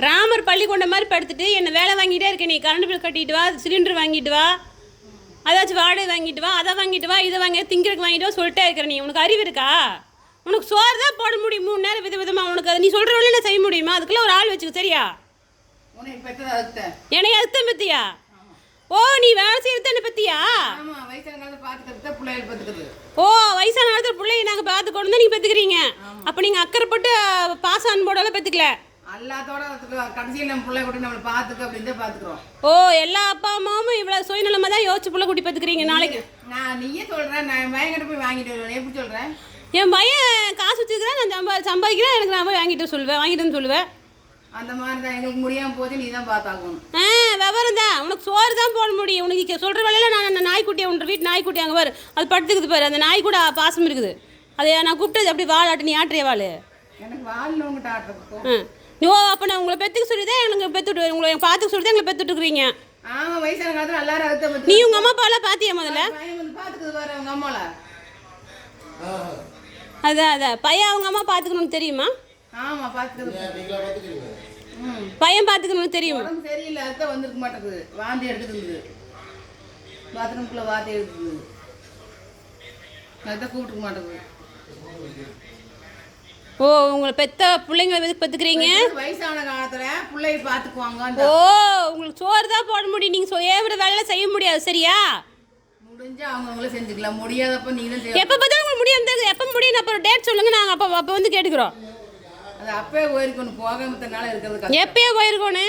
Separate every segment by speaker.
Speaker 1: ராமர் பள்ளி கொண்ட மாதிரி படுத்துட்டு என்ன வேலை வாங்கிட்டே இருக்க நீ கரண்ட் பில் கட்டிட்டு வா சிலிண்டர் வாங்கிட்டு வா அதாச்சும் வாடகை வாங்கிட்டு வா அதை வாங்கிட்டு வா இதை வாங்கி திங்கிறதுக்கு வாங்கிட்டு வா சொல்லிட்டே இருக்கிற நீ. உனக்கு அறிவு இருக்கா? உனக்கு சோறு தான் போட முடியும் மூணு நேரம் வித விதமாக உனக்கு அது. நீ சொல்கிற வழியில் நான் செய்ய முடியுமா? அதுக்குள்ள ஒரு ஆள் வச்சுக்க சரியா? என்னை அர்த்தம் பத்தியா? ஓ நீ வேலை செய்யறது பத்தியா?
Speaker 2: பிள்ளைகள் பார்த்துக்கிறது
Speaker 1: ஓ வயசான காலத்தில் பிள்ளைய நாங்கள் பார்த்து கொண்டு தான் நீங்கள் பெற்றுக்கிறீங்க அப்போ நீங்கள் அக்கறைப்பட்டு பாஸ் அன்போடலாம் பெற்றுக்கல ஓ எல்லா அப்பா அம்மாவும் இவ்வளோ சுயநலமாக தான் யோசிச்சு புள்ள குட்டி பெற்றுக்கிறீங்க நாளைக்கு?
Speaker 2: நான் நீயே சொல்கிறேன் நான் பயங்கர போய் வாங்கிட்டு வருவேன். எப்படி சொல்கிறேன்
Speaker 1: என் பையன் காசு வச்சுக்கிறேன் நான் சம்பா சம்பாதிக்கிறேன் எனக்கு நான் போய் வாங்கிட்டு சொல்லுவேன் வாங்கிட்டு சொல்லுவேன்.
Speaker 2: அந்த மாதிரி தான் எங்களுக்கு முடியாமல் போது நீ தான் பார்த்தாக்கணும்
Speaker 1: ஆ விவரம் தான். உனக்கு சோறு தான் போட முடியும். உனக்கு சொல்கிற வேலையில் நான் அந்த நாய்க்குட்டியை உன்ற வீட்டு நாய்க்குட்டி அங்கே பாரு. அது படுத்துக்குது பாரு. அந்த நாய் கூட பாசம் இருக்குது. அதை நான் கூப்பிட்டது அப்படி வாழ ஆட்டு நீ ஆட்டுறிய வாள்
Speaker 2: எனக்கு வாழ்ல உங்கள்கிட்ட ஆட்டுறதுக்கும்
Speaker 1: ஓ அப்போ நான் உங்களை பெற்றுக்க சொல்லி தான் எனக்கு பெற்றுட்டு உங்களை பார்த்துக்க சொல்லி தான் எங்களை பெற்றுட்டுருக்கிறீங்க
Speaker 2: ஆமாம் வயசான காலத்தில் எல்லாரும் பத்து
Speaker 1: நீ உங்கள் அம்மா அப்பாலாம் பார்த்தியா முதல்ல?
Speaker 2: பையன் வந்து பார்த்துக்குது பாரு அவங்க அம்மாவில்
Speaker 1: அதான் அதான் பையன் அவங்க அம்மா பார்த்துக்கணும்னு தெரியுமா?
Speaker 2: ஆமாம் பார்த்துக்குது ம்.
Speaker 1: பையன் பார்த்துக்கணும்னு தெரியுமா?
Speaker 2: சரியில்லை அதுதான் வந்திருக்க மாட்டேங்குது. வாந்தி எடுத்துட்டு இருந்தது பாத்ரூம்குள்ளே வாந்தி எடுத்துது அதுதான் கூப்பிட்டுக்க மாட்டேங்குது.
Speaker 1: ஓ உங்களை பெத்த பிள்ளைங்களை எதுக்கு பெற்றுக்கிறீங்க
Speaker 2: வயசான காலத்துல பிள்ளைய பாத்துக்குவாங்க
Speaker 1: ஓ உங்களுக்கு சோறு தான் போட முடியும். நீங்கள் சொ ஏவுற வேலையெல்லாம் செய்ய முடியாது சரியா?
Speaker 2: முடிஞ்சா அவங்கவுங்களே செஞ்சுக்கலாம். முடியாதப்ப செய்ய
Speaker 1: எப்போ பார்த்தாலும் உங்களுக்கு முடியும் எப்போ முடியும் அப்புறம் டேட் சொல்லுங்க. நாங்கள் அப்போ அப்போ வந்து கேட்டுக்கிறோம்.
Speaker 2: அது அப்பவே போயிருக்கணும். போகாமத்தனால இருக்கிறது
Speaker 1: எப்பயோ போயிருக்கோன்னு?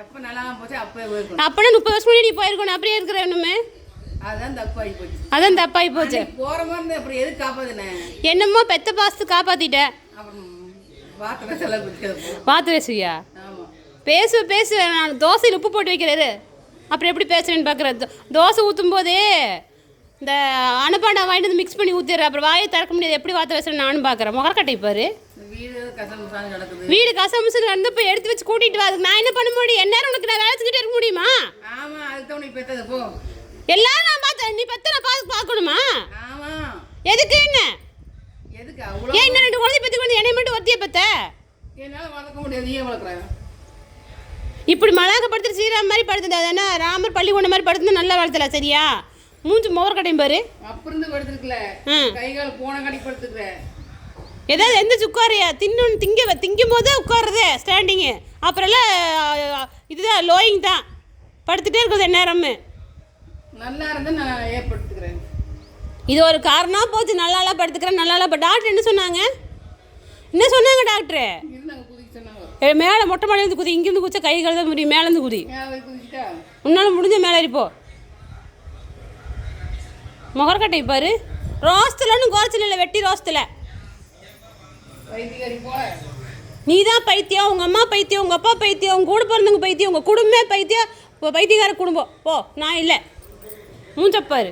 Speaker 2: எப்போ நல்லா போச்சு அப்பவே போயிருக்கணும்.
Speaker 1: அப்படின்னா முப்பது வருஷம் முன்னாடி நீ போயிருக்கணும். அப்படியே இருக்கிற ஒன்றுமே
Speaker 2: அதுதான் தப்பாகி போச்சு.
Speaker 1: அதான் தப்பாகி போச்சு.
Speaker 2: போற மாதிரி இருந்தா அப்புறம் எதுக்கு காப்பாதுனேன்
Speaker 1: என்னமோ பெத்த பாசத்து காப்பாத்திட்டேன் பார்த்து பேசுவியா பேசு பேசு. நான் தோசையில் உப்பு போட்டு வைக்கிறாரு அப்புறம் எப்படி பேசுறேன்னு பார்க்குறது. தோசை ஊற்றும் போதே இந்த அனுப்பாண்டா வாங்கிட்டு வந்து மிக்ஸ் பண்ணி ஊற்றிடுற அப்புறம் வாயை திறக்க முடியாது. எப்படி வார்த்தை பேசுகிறேன் நானும் பார்க்குறேன். முகரக்கட்டை பாரு.
Speaker 2: வீடு
Speaker 1: கசமுசு நடந்து போய் எடுத்து வச்சு கூட்டிட்டு வா. அதுக்கு நான் என்ன பண்ண முடியும்? எந்நேரம் உனக்கு நான் வேலை செஞ்சுட்டே இருக்க முடியுமா? எல்லாரும் நான் பார்த்தேன். நீ பத்த நான் பார்த்து பார்க்கணுமா எதுக்கு என்ன
Speaker 2: எதுக்கு அவ்வளோ
Speaker 1: ஏன் இன்னும் ரெண்டு குழந்தை பற்றி பத்த
Speaker 2: என்னால வளர்க்க முடியாது வளர்க்குறேன்
Speaker 1: இப்படி மலாக்கப்படுத்து ஸ்ரீராம் மாதிரி படுத்துட்டு அது என்ன? ராமர் பள்ளிக்கூடம் மாதிரி படுத்து நல்லா வளர்த்தல சரியா? மூஞ்சி முகர் கடையும் பாரு.
Speaker 2: அப்ப இருந்து படுத்துருக்கல.
Speaker 1: ம்.
Speaker 2: கை கால் போன கடி படுத்துக்கிற.
Speaker 1: ஏதாவது எந்த உட்காரியா தின்னு திங்க திங்கும் போது உட்காருது ஸ்டாண்டிங்கு அப்புறம்லாம் இதுதான் லோயிங் தான். படுத்துட்டே இருக்குது நேரமே
Speaker 2: நல்லா இருந்தா நான் ஏற்படுத்துக்கிறேன்.
Speaker 1: இது ஒரு காரணம் போச்சு. நல்லாலாம் படுத்துக்கிறேன் நல்லாலாம் இப்போ டாக்டர் என்ன சொன்னாங்க? என்ன சொன்னாங்க டாக்டரு? மேலே மொட்டை மாடியிலேருந்து குதி. இங்கேருந்து குதிச்சா கை கழுத முடியும் மேலேருந்து குதி. உன்னால் முடிஞ்ச மேலே இருப்போ முகர்கட்டை பாரு. ரோஸ்துலன்னு குறைச்சல இல்லை வெட்டி ரோஸ்தில். நீ தான் பைத்தியம் உங்கள் அம்மா பைத்தியம் உங்கள் அப்பா பைத்தியம் உங்கள் கூட பிறந்தவங்க பைத்தியம் உங்கள் குடும்பமே பைத்தியம் பைத்தியக்கார குடும்பம். போ நான் இல்லை. மூஞ்சப்பாரு